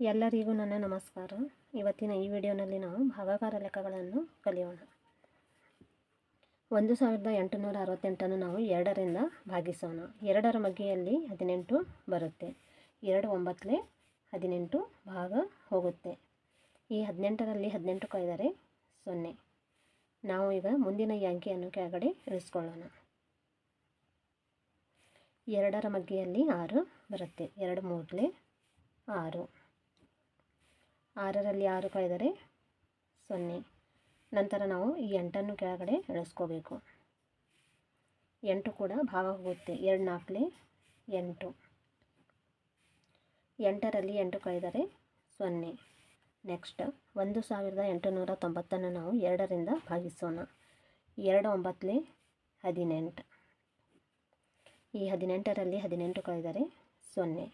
ಎಲ್ಲರಿಗೂ ನನ್ನ ನಮಸ್ಕಾರ. ಇವತ್ತಿನ ಈ ವಿಡಿಯೋನಲ್ಲಿ ನಾವು ಭಾಗಾಕಾರ ಲೆಕ್ಕಗಳನ್ನು ಕಲಿಯೋಣ. ಒಂದು ಸಾವಿರದ ಎಂಟುನೂರ ಅರವತ್ತೆಂಟನ್ನು ನಾವು ಎರಡರಿಂದ ಭಾಗಿಸೋಣ. ಎರಡರ ಮಗ್ಗೆಯಲ್ಲಿ ಹದಿನೆಂಟು ಬರುತ್ತೆ. ಎರಡು ಒಂಬತ್ತಲೇ ಹದಿನೆಂಟು ಭಾಗ ಹೋಗುತ್ತೆ. ಈ ಹದಿನೆಂಟರಲ್ಲಿ ಹದಿನೆಂಟು ಕೈದರೆ ಸೊನ್ನೆ. ನಾವು ಈಗ ಮುಂದಿನ ಈ ಅಂಕಿಯನ್ನು ಕೆಳಗಡೆ ಇಳಿಸ್ಕೊಳ್ಳೋಣ ಎರಡರ ಮಗ್ಗೆಯಲ್ಲಿ ಆರು ಬರುತ್ತೆ. ಎರಡು ಮೂರಲೆ ಆರು. ಆರರಲ್ಲಿ ಆರು ಕಳೆದರೆ ಸೊನ್ನೆ. ನಂತರ ನಾವು ಈ ಎಂಟನ್ನು ಕೆಳಗಡೆ ಇಳಿಸ್ಕೋಬೇಕು ಎಂಟು ಕೂಡ ಭಾಗ ಹೋಗುತ್ತೆ. ಎರಡು ನಾಲ್ಕಲೆ ಎಂಟು. ಎಂಟರಲ್ಲಿ ಎಂಟು ಕಳೆದರೆ ಸೊನ್ನೆ. ನೆಕ್ಸ್ಟ್, ಒಂದು ಸಾವಿರದ ಎಂಟುನೂರ ತೊಂಬತ್ತನ್ನು ನಾವು ಎರಡರಿಂದ ಭಾಗಿಸೋಣ. ಎರಡು ಒಂಬತ್ತಲೆ ಹದಿನೆಂಟು. ಈ ಹದಿನೆಂಟರಲ್ಲಿ ಹದಿನೆಂಟು ಕಳೆದರೆ ಸೊನ್ನೆ.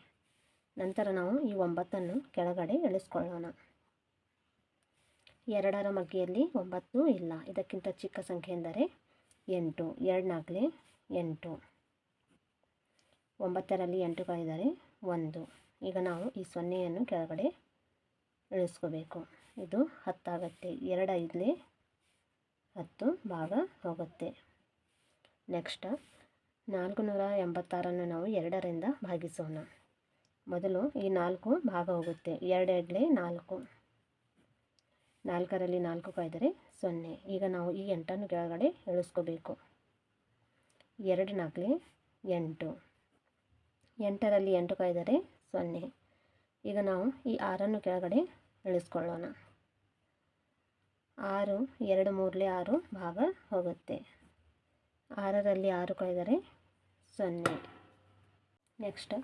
ನಂತರ ನಾವು ಈ ಒಂಬತ್ತನ್ನು ಕೆಳಗಡೆ ಇಳಿಸ್ಕೊಳ್ಳೋಣ ಎರಡರ ಮಗ್ಗಿಯಲ್ಲಿ ಒಂಬತ್ತು ಇಲ್ಲ. ಇದಕ್ಕಿಂತ ಚಿಕ್ಕ ಸಂಖ್ಯೆ ಎಂದರೆ ಎಂಟು. ಎರಡನಾಗಲಿ ಎಂಟು. ಒಂಬತ್ತರಲ್ಲಿ ಎಂಟು ಕಳೆದರೆ ಒಂದು. ಈಗ ನಾವು ಈ ಸೊನ್ನೆಯನ್ನು ಕೆಳಗಡೆ ಇಳಿಸ್ಕೋಬೇಕು ಇದು ಹತ್ತಾಗತ್ತೆ. ಎರಡು ಹತ್ತು ಭಾಗ ಹೋಗುತ್ತೆ. ನೆಕ್ಸ್ಟ್ ನಾಲ್ಕು ನೂರ ಎಂಬತ್ತಾರನ್ನು ನಾವು ಎರಡರಿಂದ ಭಾಗಿಸೋಣ. ಮೊದಲು ಈ ನಾಲ್ಕು ಭಾಗ ಹೋಗುತ್ತೆ. ಎರಡು ಎರಡಲೇ ನಾಲ್ಕು. ನಾಲ್ಕರಲ್ಲಿ ನಾಲ್ಕು ಕಾಯ್ದರೆ ಸೊನ್ನೆ. ಈಗ ನಾವು ಈ ಎಂಟನ್ನು ಕೆಳಗಡೆ ಇಳಿಸ್ಕೋಬೇಕು ಎರಡು ನಾಲ್ಕಲೆ ಎಂಟು. ಎಂಟರಲ್ಲಿ ಎಂಟು ಕಾಯ್ದರೆ ಸೊನ್ನೆ. ಈಗ ನಾವು ಈ ಆರನ್ನು ಕೆಳಗಡೆ ಇಳಿಸ್ಕೊಳ್ಳೋಣ ಆರು, ಎರಡು ಮೂರಲೆ ಆರು ಭಾಗ ಹೋಗುತ್ತೆ. ಆರರಲ್ಲಿ ಆರು ಕಾಯ್ದರೆ ಸೊನ್ನೆ. ನೆಕ್ಸ್ಟ್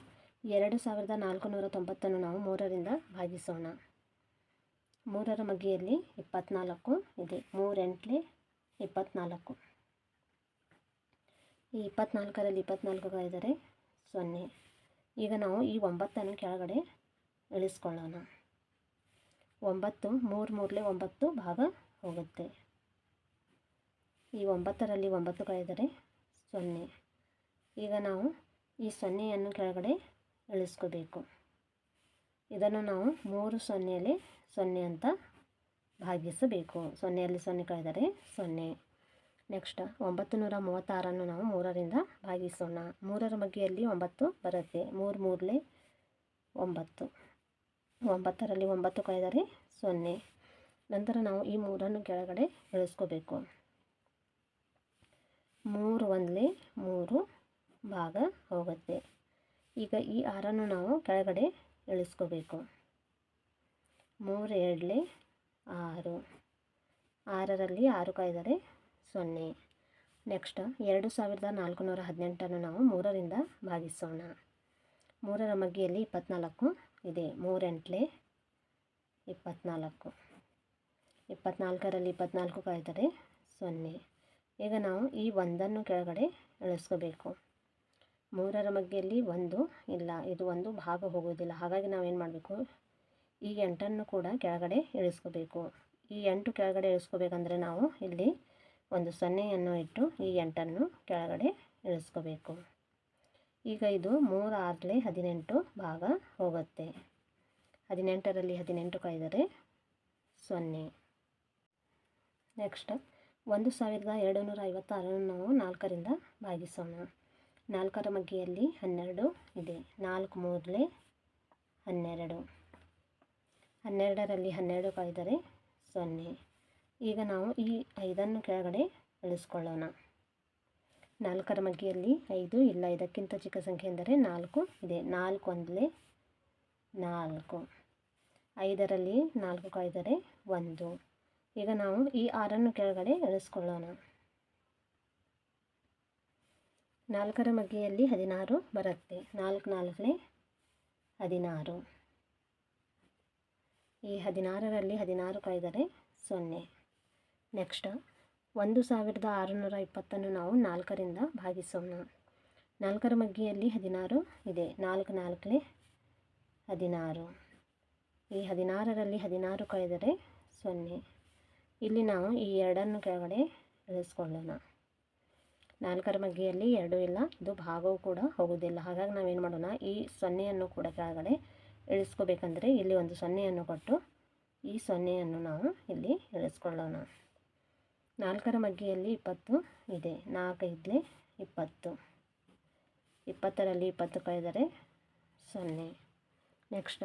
ಎರಡು ಸಾವಿರದ ನಾಲ್ಕುನೂರ ತೊಂಬತ್ತನ್ನು ನಾವು ಮೂರರಿಂದ ಭಾಗಿಸೋಣ. ಮೂರರ ಮಗಿಯಲ್ಲಿ ಇಪ್ಪತ್ತ್ನಾಲ್ಕು ಇದೆ. ಮೂರೆಂಟ್ಲಿ ಇಪ್ಪತ್ತ್ನಾಲ್ಕು ಈ ಇಪ್ಪತ್ತ್ನಾಲ್ಕರಲ್ಲಿ ಇಪ್ಪತ್ತ್ನಾಲ್ಕು ಕಳೆದರೆ ಸೊನ್ನೆ. ಈಗ ನಾವು ಈ ಒಂಬತ್ತನ್ನು ಕೆಳಗಡೆ ಇಳಿಸ್ಕೊಳ್ಳೋಣ. ಒಂಬತ್ತು, ಮೂರು ಮೂರಲೆ ಒಂಬತ್ತು ಭಾಗ ಹೋಗುತ್ತೆ. ಈ ಒಂಬತ್ತರಲ್ಲಿ ಒಂಬತ್ತು ಕಳೆದರೆ ಸೊನ್ನೆ. ಈಗ ನಾವು ಈ ಸೊನ್ನೆಯನ್ನು ಕೆಳಗಡೆ ಇಳಿಸ್ಕೋಬೇಕು ಇದನ್ನು ನಾವು ಮೂರು ಸೊನ್ನೆಯಲ್ಲಿ ಸೊನ್ನೆ ಅಂತ ಭಾಗಿಸಬೇಕು. ಸೊನ್ನೆಯಲ್ಲಿ ಸೊನ್ನೆ ಕಳೆದರೆ ಸೊನ್ನೆ. ನೆಕ್ಸ್ಟ್ ಒಂಬತ್ತು ನೂರ ಮೂವತ್ತಾರನ್ನು ನಾವು ಮೂರರಿಂದ ಭಾಗಿಸೋಣ. ಮೂರರ ಬಗ್ಗೆಯಲ್ಲಿ ಒಂಬತ್ತು ಬರುತ್ತೆ. ಮೂರು ಮೂರಲೆ ಒಂಬತ್ತು. ಒಂಬತ್ತರಲ್ಲಿ ಒಂಬತ್ತು ಕಳೆದರೆ ಸೊನ್ನೆ. ನಂತರ ನಾವು ಈ ಮೂರನ್ನು ಕೆಳಗಡೆ ಇಳಿಸ್ಕೋಬೇಕು ಮೂರು ಒಂದಲೇ ಮೂರು ಭಾಗ ಹೋಗುತ್ತೆ. ಈಗ ಈ ಆರನ್ನು ನಾವು ಕೆಳಗಡೆ ಇಳಿಸ್ಕೋಬೇಕು. ಮೂರು ಎರಡಲಿ ಆರು. ಆರರಲ್ಲಿ ಆರು ಕಾಯ್ದರೆ ಸೊನ್ನೆ. ನೆಕ್ಸ್ಟ್ ಎರಡು ಸಾವಿರದ ನಾಲ್ಕುನೂರ ಹದಿನೆಂಟನ್ನು ನಾವು ಮೂರರಿಂದ ಭಾಗಿಸೋಣ. ಮೂರರ ಮಗ್ಗಿಯಲ್ಲಿ ಇಪ್ಪತ್ತ್ನಾಲ್ಕು ಇದೆ. ಮೂರೆಂಟ್ಲೆ ಇಪ್ಪತ್ತ್ನಾಲ್ಕು ಇಪ್ಪತ್ತ್ನಾಲ್ಕರಲ್ಲಿ ಇಪ್ಪತ್ತ್ನಾಲ್ಕು ಕಾಯ್ದರೆ ಸೊನ್ನೆ. ಈಗ ನಾವು ಈ ಒಂದನ್ನು ಕೆಳಗಡೆ ಇಳಿಸ್ಕೋಬೇಕು. ಮೂರರ ಮಗ್ಗೆಯಲ್ಲಿ ಒಂದು ಇಲ್ಲ, ಇದು ಒಂದು ಭಾಗ ಹೋಗೋದಿಲ್ಲ ಹಾಗಾಗಿ ನಾವೇನು ಮಾಡಬೇಕು? ಈ ಎಂಟನ್ನು ಕೂಡ ಕೆಳಗಡೆ ಇಳಿಸ್ಕೋಬೇಕು. ಈ ಎಂಟು ಕೆಳಗಡೆ ಇಳಿಸ್ಕೋಬೇಕಂದ್ರೆ ನಾವು ಇಲ್ಲಿ ಒಂದು ಸೊನ್ನೆಯನ್ನು ಇಟ್ಟು ಈ ಎಂಟನ್ನು ಕೆಳಗಡೆ ಇಳಿಸ್ಕೋಬೇಕು. ಈಗ ಇದು ಮೂರು ಆರಲೆ ಹದಿನೆಂಟು ಭಾಗ ಹೋಗುತ್ತೆ. ಹದಿನೆಂಟರಲ್ಲಿ ಹದಿನೆಂಟು ಕಳೆದರೆ ಸೊನ್ನೆ. ನೆಕ್ಸ್ಟ್, ಒಂದು ಸಾವಿರದ ಎರಡು ನೂರ ಐವತ್ತಾರನ್ನು ನಾವು ನಾಲ್ಕರಿಂದ ಭಾಗಿಸೋಣ. ನಾಲ್ಕರ ಮಗ್ಗಿಯಲ್ಲಿ ಹನ್ನೆರಡು, ಇದೆ. ನಾಲ್ಕು ಮೂರಲೆ ಹನ್ನೆರಡು. ಹನ್ನೆರಡರಲ್ಲಿ ಹನ್ನೆರಡು ಕಳೆದರೆ ಸೊನ್ನೆ. ಈಗ ನಾವು ಈ ಐದನ್ನು ಕೆಳಗಡೆ ಇಳಿಸ್ಕೊಳ್ಳೋಣ ನಾಲ್ಕರ ಮಗ್ಗಿಯಲ್ಲಿ ಐದು, ಇಲ್ಲ ಇದಕ್ಕಿಂತ ಚಿಕ್ಕ ಸಂಖ್ಯೆ ಎಂದರೆ ನಾಲ್ಕು, ಇದೆ. ನಾಲ್ಕು ಒಂದಲೇ ನಾಲ್ಕು. ಐದರಲ್ಲಿ ನಾಲ್ಕು ಕಳೆದರೆ ಒಂದು. ಈಗ ನಾವು ಈ ಆರನ್ನು ಕೆಳಗಡೆ ಇಳಿಸ್ಕೊಳ್ಳೋಣ ನಾಲ್ಕರ ಮಗ್ಗಿಯಲ್ಲಿ ಹದಿನಾರು ಬರುತ್ತೆ. ನಾಲ್ಕು ನಾಲ್ಕನೇ ಹದಿನಾರು. ಈ ಹದಿನಾರರಲ್ಲಿ ಹದಿನಾರು ಕಳೆದರೆ ಸೊನ್ನೆ. ನೆಕ್ಸ್ಟ್, ಒಂದು ಸಾವಿರದ ಆರುನೂರ ಇಪ್ಪತ್ತನ್ನು ನಾವು ನಾಲ್ಕರಿಂದ ಭಾಗಿಸೋಣ. ನಾಲ್ಕರ ಮಗ್ಗಿಯಲ್ಲಿ ಹದಿನಾರು ಇದೆ. ನಾಲ್ಕು ನಾಲ್ಕನೇ ಹದಿನಾರು. ಈ ಹದಿನಾರರಲ್ಲಿ ಹದಿನಾರು ಕಳೆದರೆ ಸೊನ್ನೆ. ಇಲ್ಲಿ ನಾವು ಈ ಎರಡನ್ನು ಕೆಳಗಡೆ ಇಳಿಸ್ಕೊಳ್ಳೋಣ. ನಾಲ್ಕರ ಮಗ್ಗಿಯಲ್ಲಿ ಎರಡು ಇಲ್ಲ, ಇದು ಭಾಗವೂ ಕೂಡ ಹೋಗೋದಿಲ್ಲ ಹಾಗಾಗಿ ನಾವೇನು ಮಾಡೋಣ, ಈ ಸೊನ್ನೆಯನ್ನು ಕೂಡ ಕೆಳಗಡೆ ಇಳಿಸ್ಕೋಬೇಕಂದ್ರೆ ಇಲ್ಲಿ ಒಂದು ಸೊನ್ನೆಯನ್ನು ಕೊಟ್ಟು ಈ ಸೊನ್ನೆಯನ್ನು ನಾವು ಇಲ್ಲಿ ಇಳಿಸ್ಕೊಳ್ಳೋಣ. ನಾಲ್ಕರ ಮಗ್ಗಿಯಲ್ಲಿ ಇಪ್ಪತ್ತು ಇದೆ ನಾಲ್ಕೈದಲೇ ಇಪ್ಪತ್ತು. ಇಪ್ಪತ್ತರಲ್ಲಿ ಇಪ್ಪತ್ತು ಕಳೆದರೆ ಸೊನ್ನೆ. ನೆಕ್ಸ್ಟ್,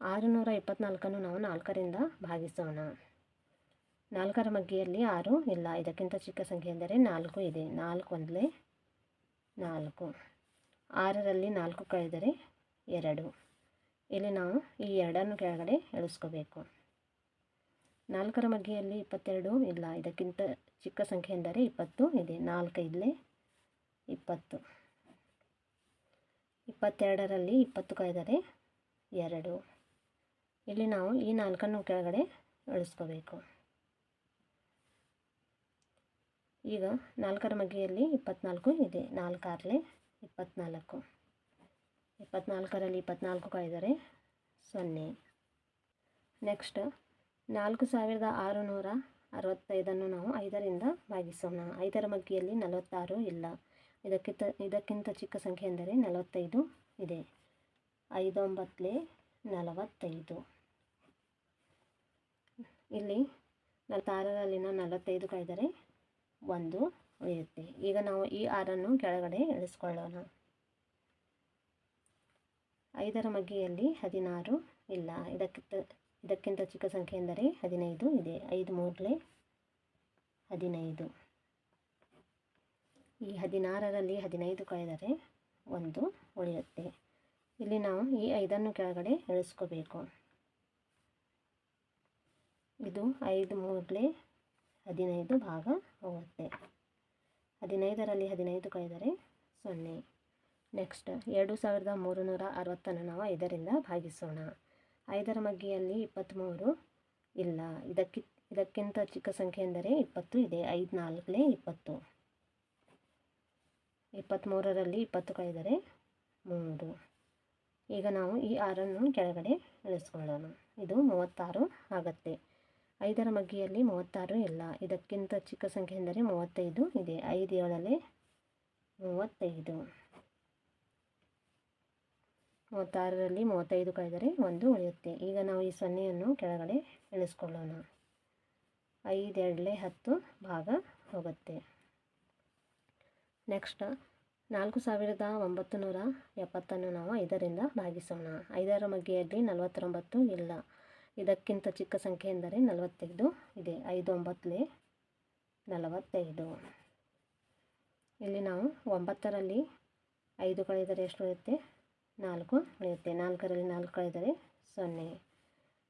ಆರುನೂರ ಇಪ್ಪತ್ತ್ನಾಲ್ಕನ್ನು ನಾವು ನಾಲ್ಕರಿಂದ ಭಾಗಿಸೋಣ. ನಾಲ್ಕರ ಮಗ್ಗಿಯಲ್ಲಿ ಆರು ಇಲ್ಲ, ಇದಕ್ಕಿಂತ ಚಿಕ್ಕ ಸಂಖ್ಯೆ ಎಂದರೆ ನಾಲ್ಕು ಇದೆ. ನಾಲ್ಕು ಒಂದಲೇ ನಾಲ್ಕು. ಆರರಲ್ಲಿ ನಾಲ್ಕು ಕಳೆದರೆ ಎರಡು. ಇಲ್ಲಿ ನಾವು ಈ ಎರಡನ್ನು ಕೆಳಗಡೆ ಎಳಿಸ್ಕೋಬೇಕು. ನಾಲ್ಕರ ಮಗ್ಗಿಯಲ್ಲಿ ಇಪ್ಪತ್ತೆರಡು ಇಲ್ಲ, ಇದಕ್ಕಿಂತ ಚಿಕ್ಕ ಸಂಖ್ಯೆ ಎಂದರೆ ಇಪ್ಪತ್ತು ಇದೆ. ನಾಲ್ಕು ಇಲ್ಲೇ ಇಪ್ಪತ್ತು. ಇಪ್ಪತ್ತೆರಡರಲ್ಲಿ ಇಪ್ಪತ್ತು ಕಳೆದರೆ ಎರಡು. ಇಲ್ಲಿ ನಾವು ಈ ನಾಲ್ಕನ್ನು ಕೆಳಗಡೆ ಇಳಿಸ್ಕೋಬೇಕು ಈಗ ನಾಲ್ಕರ ಮಗ್ಗಿಯಲ್ಲಿ ಇಪ್ಪತ್ನಾಲ್ಕು ಇದೆ. ನಾಲ್ಕಾರಲೆ ಇಪ್ಪತ್ನಾಲ್ಕು. ಇಪ್ಪತ್ನಾಲ್ಕರಲ್ಲಿ ಇಪ್ಪತ್ನಾಲ್ಕು ಕಳೆದರೆ ಸೊನ್ನೆ. ನೆಕ್ಸ್ಟ್ ನಾಲ್ಕು ಸಾವಿರದ ಆರುನೂರ ಅರವತ್ತೈದನ್ನು ನಾವು ಐದರಿಂದ ಭಾಗಿಸೋಣ. ಐದರ ಮಗ್ಗಿಯಲ್ಲಿ ನಲವತ್ತಾರು ಇಲ್ಲ. ಇದಕ್ಕಿಂತ ಇದಕ್ಕಿಂತ ಚಿಕ್ಕ ಸಂಖ್ಯೆ ಎಂದರೆ ನಲವತ್ತೈದು ಇದೆ. ಐದೊಂಬತ್ತಲೇ ನಲವತ್ತೈದು. ಇಲ್ಲಿ ನಲವತ್ತಾರರಲ್ಲಿನ ನಲವತ್ತೈದು ಕಳೆದರೆ ಒಂದು ಉಳಿಯುತ್ತೆ. ಈಗ ನಾವು ಈ ಆರನ್ನು ಕೆಳಗಡೆ ಇಳಿಸ್ಕೊಳ್ಳೋಣ. ಐದರ ಮಗ್ಗಿಯಲ್ಲಿ ಹದಿನಾರು ಇಲ್ಲ. ಇದಕ್ಕಿಂತ ಇದಕ್ಕಿಂತ ಚಿಕ್ಕ ಸಂಖ್ಯೆ ಎಂದರೆ ಹದಿನೈದು ಇದೆ. ಐದು ಮೂರಲೆ ಹದಿನೈದು. ಈ ಹದಿನಾರರಲ್ಲಿ ಹದಿನೈದು ಕಳೆದರೆ ಒಂದು ಉಳಿಯುತ್ತೆ. ಇಲ್ಲಿ ನಾವು ಈ ಐದನ್ನು ಕೆಳಗಡೆ ಇಳಿಸ್ಕೋಬೇಕು. ಇದು ಐದು ಮೂರಲೆ ಹದಿನೈದು ಭಾಗ ಮೂವತ್ತೆ ಹದಿನೈದರಲ್ಲಿ ಹದಿನೈದು ಕೈದರೆ ಸೊನ್ನೆ. ನೆಕ್ಸ್ಟ್, ಎರಡು ಸಾವಿರದ ಮೂರು ನೂರ ಅರವತ್ತನ್ನು ನಾವು ಐದರಿಂದ ಭಾಗಿಸೋಣ. ಐದರ ಮಗ್ಗಿಯಲ್ಲಿ ಇಪ್ಪತ್ತ್ಮೂರು ಇಲ್ಲ. ಇದಕ್ಕಿ, ಇದಕ್ಕಿಂತ ಚಿಕ್ಕ ಸಂಖ್ಯೆ ಎಂದರೆ ಇಪ್ಪತ್ತು ಇದೆ. ಐದು ನಾಲ್ಕಲೇ ಇಪ್ಪತ್ತು. ಇಪ್ಪತ್ತ್ಮೂರರಲ್ಲಿ ಇಪ್ಪತ್ತು ಕೈದರೆ ಮೂರು. ಈಗ ನಾವು ಈ ಆರನ್ನು ಕೆಳಗಡೆ ಇಳಿಸ್ಕೊಳ್ಳೋಣ ಇದು ಮೂವತ್ತಾರು ಆಗುತ್ತೆ. ಐದರ ಮಗ್ಗಿಯಲ್ಲಿ ಮೂವತ್ತಾರು ಇಲ್ಲ. ಇದಕ್ಕಿಂತ ಚಿಕ್ಕ ಸಂಖ್ಯೆ ಎಂದರೆ ಮೂವತ್ತೈದು ಇದೆ. ಐದು ಏಳಲ್ಲಿ ಮೂವತ್ತೈದು. ಮೂವತ್ತಾರರಲ್ಲಿ ಮೂವತ್ತೈದು ಕಳೆದರೆ ಒಂದು ಉಳಿಯುತ್ತೆ. ಈಗ ನಾವು ಈ ಸೊನ್ನೆಯನ್ನು ಕೆಳಗಡೆ ಇಳಿಸ್ಕೊಳ್ಳೋಣ. ಐದೆರಡಲೆ ಹತ್ತು ಭಾಗ ಹೋಗುತ್ತೆ. ನೆಕ್ಸ್ಟ್, ನಾಲ್ಕು ಸಾವಿರದ ಒಂಬತ್ತು ನೂರ ಎಪ್ಪತ್ತನ್ನು ನಾವು ಐದರಿಂದ ಭಾಗಿಸೋಣ. ಐದರ ಮಗ್ಗಿಯಲ್ಲಿ ನಲವತ್ತೊಂಬತ್ತು ಇಲ್ಲ. ಇದಕ್ಕಿಂತ ಚಿಕ್ಕ ಸಂಖ್ಯೆ ಎಂದರೆ ನಲವತ್ತೈದು. ಇದೆ, ಐದು ಒಂಬತ್ತಲೇ ನಲವತ್ತೈದು. ಇಲ್ಲಿ ನಾವು ಒಂಬತ್ತರಲ್ಲಿ ಐದು ಕಳೆದರೆ ಎಷ್ಟು ಉಳಿಯುತ್ತೆ? ನಾಲ್ಕು ಉಳಿಯುತ್ತೆ. ನಾಲ್ಕರಲ್ಲಿ ನಾಲ್ಕು ಕಳೆದರೆ ಸೊನ್ನೆ.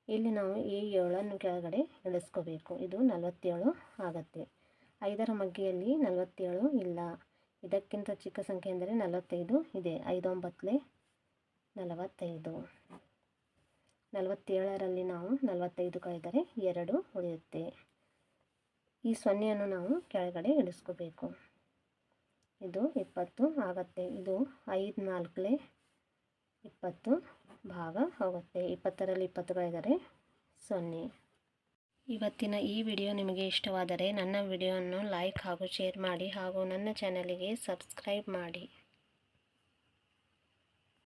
ಇಲ್ಲಿ ನಾವು ಈ ಏಳನ್ನು ಕೆಳಗಡೆ ಇಳಿಸ್ಕೋಬೇಕು ಇದು ನಲವತ್ತೇಳು ಆಗುತ್ತೆ. ಐದರ ಮಗ್ಗಿಯಲ್ಲಿ ನಲವತ್ತೇಳು ಇಲ್ಲ. ಇದಕ್ಕಿಂತ ಚಿಕ್ಕ ಸಂಖ್ಯೆ ಎಂದರೆ ನಲವತ್ತೈದು. ಇದೆ ಐದೊಂಬತ್ತಲೇ ನಲವತ್ತೈದು. ನಲವತ್ತೇಳರಲ್ಲಿ ನಾವು ನಲವತ್ತೈದು ಕಳೆದರೆ ಎರಡು ಉಳಿಯುತ್ತೆ. ಈ ಸೊನ್ನೆಯನ್ನು ನಾವು ಕೆಳಗಡೆ ಇಳಿಸ್ಕೋಬೇಕು. ಇದು ಇಪ್ಪತ್ತು ಆಗುತ್ತೆ. ಇದು ಐದು ನಾಲ್ಕಲೇ ಇಪ್ಪತ್ತು ಭಾಗ ಹೋಗುತ್ತೆ. ಇಪ್ಪತ್ತರಲ್ಲಿ ಇಪ್ಪತ್ತು ಕಳೆದರೆ ಸೊನ್ನೆ. ಇವತ್ತಿನ ಈ ವಿಡಿಯೋ ನಿಮಗೆ ಇಷ್ಟವಾದರೆ ನನ್ನ ವಿಡಿಯೋವನ್ನು ಲೈಕ್ ಹಾಗೂ ಶೇರ್ ಮಾಡಿ ಹಾಗೂ ನನ್ನ ಚಾನಲಿಗೆ ಸಬ್ಸ್ಕ್ರೈಬ್ ಮಾಡಿ.